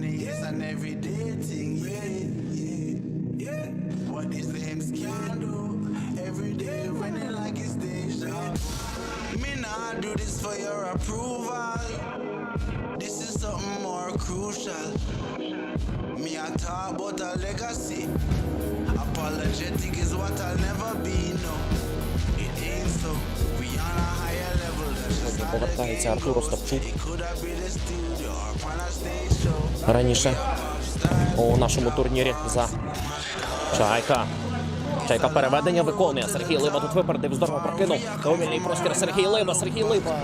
money is an everyday thing, yeah, yeah, yeah. What these lames can do, every day running like it's deja. Me not do this for your approval. This is something more crucial. Me I talk about a legacy. Apologetic is what I'll never be, no. A stage show. Раніше у нашому турнірі за Чайка. Чайка переведення виконує. Сергій Либа тут випередив, здорово прокинув. Довільний простір Сергій Либа, Сергій Либа.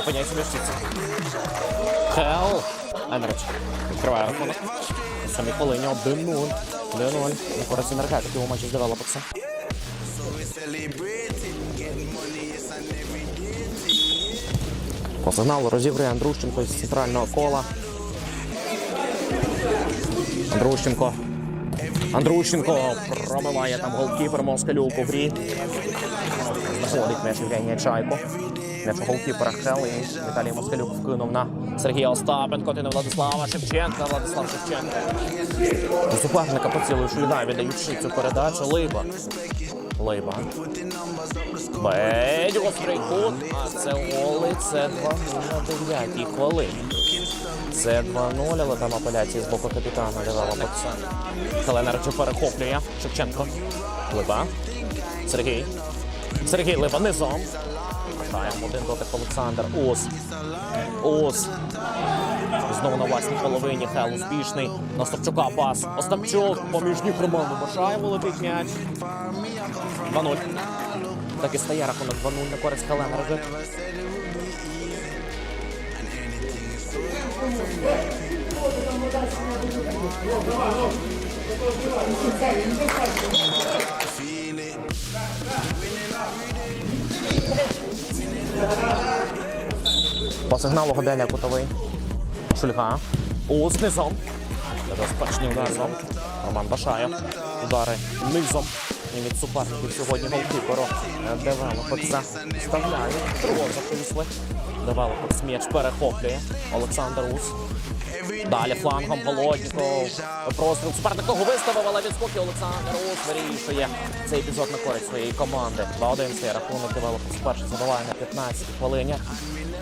Опиняється в мішці. Енерич. Відкриває рахунок. На самій хвилині 1-0. 1-0. На енергетики у матчі з thing. По сигналу розігрує Андрущенко з центрального кола. Андрущенко. Андрущенко промиває там голкіпер Москалюк у грі. Знаходить м'яч Євгенія Чайко. М'яч у голкіпера Хел і Віталій Москалюк вкинув на Сергія Остапенко. Ти на Владислава Шевченка. Владислав Шевченко. До суперника поцілує Шульда, віддаючи цю передачу. Либа. Либа. Бедь, гострий кут. А це Оли, це 2-0 на 9 хвилині. Це 2-0, але там апеляції з боку капітана Левела Бокса. Каленарчу перехоплює. Шевченко. Либа. Сергій. Сергій Либа низом. Один дотик Олександр. Ус. Ус. Знову на власній половині. Хел успішний. На Остапчука пас. Остапчук. Поміж ніг Роману Башаєву летить м'яч. 2-0. Так і стає рахунок 2-0 на користь Хелена Рожик. По сигналу Годеля кутовий. Шульга. Ус низом. Небезпечний удар. Роман Башаєв. Удари низом. І від суперників сьогодні голкіперу девелопекса вставляє. Троє зависли. Девелопекс м'яч перехоплює. Олександр Ус. Далі флангом Голодніков. Простріл суперник того виставив, але відскоки Олександр Ус вирішує цей епізод на користь своєї команди. 2-1 цей рахунок девелопекс перший забиває на 15 хвилині.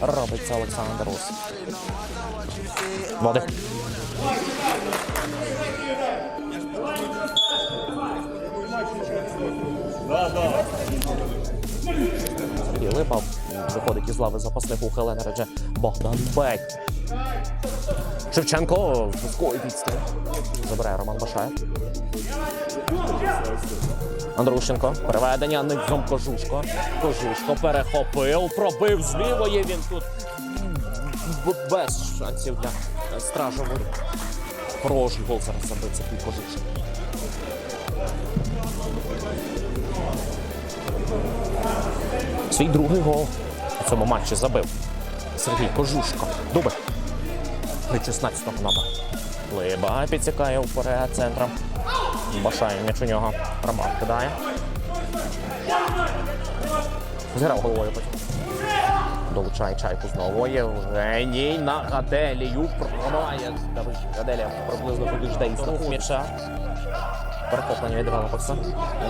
Робить це Олександр Ус. Води. Сергій Липа виходить із лави запасних у Хелена Редже Богдан Бек. Шевченко вузької відстань. Забирає Роман Башаєв. Андрущенко. Переведення низом Кожушко. Кожушко перехопив, пробив з лівої. Він тут без шансів для воріт. Хороший гол зараз забив Сергій Кожушко. Свій другий гол у цьому матчі забив Сергій Кожушко. Дубль. Від 16-го номера. Либа підсікає вперед центром. Башає м'яч у нього. Роман кидає. Зграв головою потім. Долучає чайку знову. Євгеній на Гаделію. Пробиває. Давид Гаделія приблизно і знову м'яча. Перехоплення від Галапакса.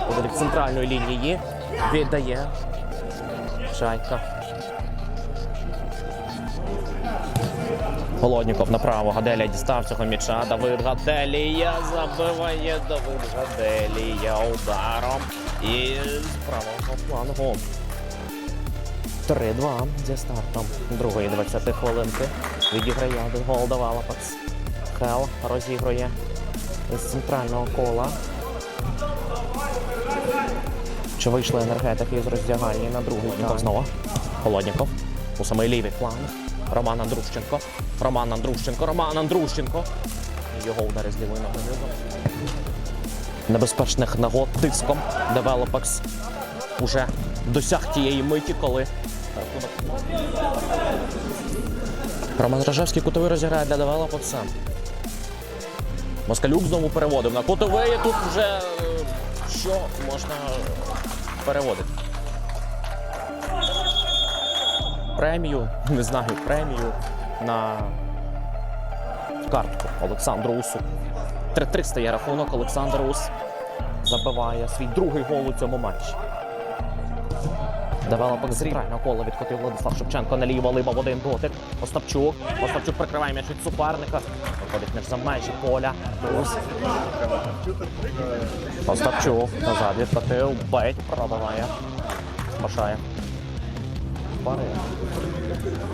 Подалік центральної лінії. Віддає. Чайка. Голодніков направо. Гаделія дістав цього м'яча. Давид Гаделія забиває Давид Гаделія ударом. І правого флангу. 3-2 зі стартом другої 20 хвилинки. Відіграє один гол до Валапакс. Хел розігрує з центрального кола. Чи вийшли енергетики з роздягальні на другий тайм? Знову. Холодніков. У самий лівий фланг. Роман Андрущенко. Роман Андрущенко. Роман Андрущенко. Його удари з лівої ноги. Небезпечних нагод тиском. Девелопекс уже досяг тієї миті, коли. Роман Рожевський кутовий розіграє для Девелопекса. Москалюк знову переводив на кутовий. Тут вже е, що можна переводити. Премію, не знаю, премію на картку Олександру Усу. 3-3 стає рахунок. Олександр Ус забиває свій другий гол у цьому матчі. Девелопок з центрального кола відкотив Владислав Шевченко наліво, либа в один дотик. Остапчук. Остапчук прикриває м'яч від суперника. Виходить між за межі поля. Ус. Остапчук назад відкотив. Бейт пробиває. Спашає. Пари.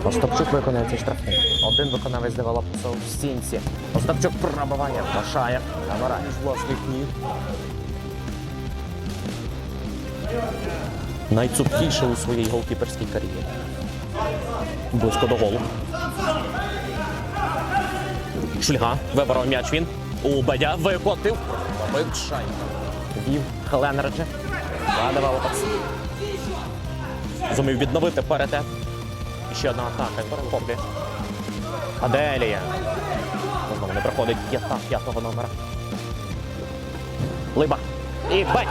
Остапчук виконує цей штрафний. Один виконавець девелопса в стінці. Остапчук пробиває. Башає. Камараніч власних ніг. Найцупкіше у своїй голкіперській кар'єрі. Близько до голу. Шульга. Виборов м'яч він. У Бадя викотив. Шайба. Вів Хеленерджі. Задавав пас. Зумів відновити перетет. І ще одна атака. Перехоплює. Аделія. Знову не проходить п'ята п'ятого номера. Либа. І бать.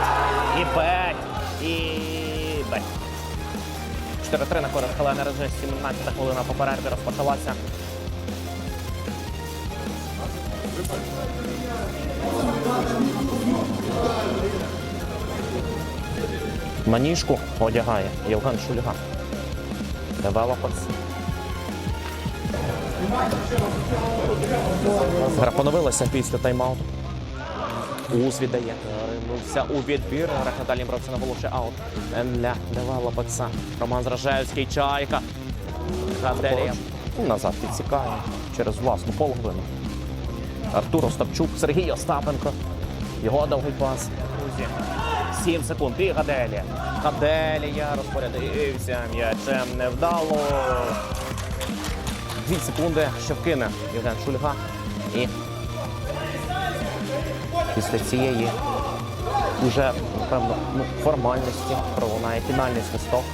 І бать. І бать. 4-3 на користь Хелена Реже. 17 хвилина по перерві розпочалася. Маніжку одягає Євген Шульга. Девелоперс. Гра поновилася після тайм-ауту. Ус віддає. Ринулся у відбір. Рахаталім бравця наголошує аут. Для Девелопекса. Роман Зражаєвський. Чайка. Гаделія. Назад підсікає через власну половину. Артур Остапчук, Сергій Остапенко. Його довгий пас. Друзі. 7 секунд. І Гаделія. Гаделія розпорядився м'ячем невдало. Дві секунди, що вкине Євген Шульга. І після цієї вже, напевно, ну, формальності пролунає фінальний свисток.